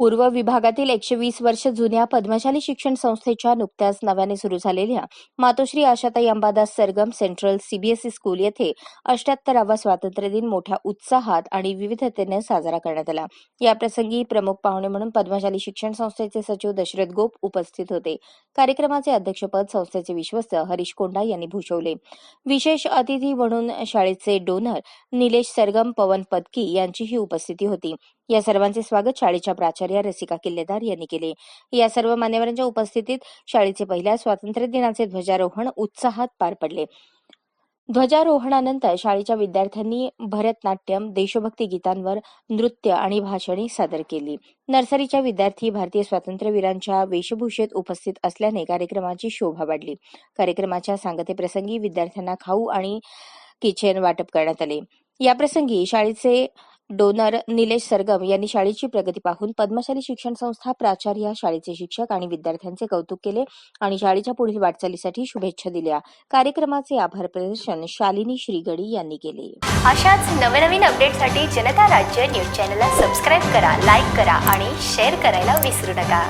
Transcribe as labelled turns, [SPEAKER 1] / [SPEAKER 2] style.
[SPEAKER 1] पूर्व विभागातील एकशे वीस वर्ष जुन्या पद्मशाली शिक्षण संस्थेच्या नुकत्याच नव्याने सुरू झालेल्या मातोश्री आशाताई अंबादास सरगम सेंट्रल सीबीएसई स्कूल येथे अष्ट्याहत्तरावा स्वातंत्र्य दिन मोठ्या उत्साहात आणि विविधतेने साजरा करण्यात आला. याप्रसंगी प्रमुख पाहुणे म्हणून पद्मशाली शिक्षण संस्थेचे सचिव दशरथ गोप उपस्थित होते. कार्यक्रमाचे अध्यक्षपद संस्थेचे विश्वस्त हरीश कोंडा यांनी भूषवले. विशेष अतिथी म्हणून शाळेचे डोनर निलेश सरगम पवन पदकी यांचीही उपस्थिती होती. या सर्वांचे स्वागत शाळेच्या प्राचार्य रसिका किल्लेदार यांनी केले. या सर्व मान्यवरांच्या उपस्थितीत शाळेचे पहिल्या स्वातंत्र्य दिनाचे ध्वजारोहण उत्साहात पार पडले. ध्वजारोहणानंतर शाळेच्या विद्यार्थ्यांनी भरतनाट्यम देशभक्ती गीतांवर नृत्य आणि भाषणे सादर केली. नर्सरीच्या विद्यार्थी भारतीय स्वातंत्र्यवीरांच्या वेशभूषेत उपस्थित असल्याने कार्यक्रमाची शोभा वाढली. कार्यक्रमाच्या सांगतेप्रसंगी विद्यार्थ्यांना खाऊ आणि किचन वाटप करण्यात आले. याप्रसंगी शाळेचे डोनर निलेश सरगम यांनी शाळेची प्रगती पाहून पद्मशाली शिक्षण संस्था प्राचार्य शाळेचे शिक्षक आणि विद्यार्थ्यांचे कौतुक केले आणि शाळेच्या पुढील वाटचालीसाठी शुभेच्छा दिल्या. कार्यक्रमाचे आभार प्रदर्शन शालिनी श्रीगडी यांनी केले.
[SPEAKER 2] अशाच नवनवीन अपडेटसाठी जनता राज्य न्यूज चॅनलला सबस्क्राईब करा लाईक करा आणि शेअर करायला विसरू नका.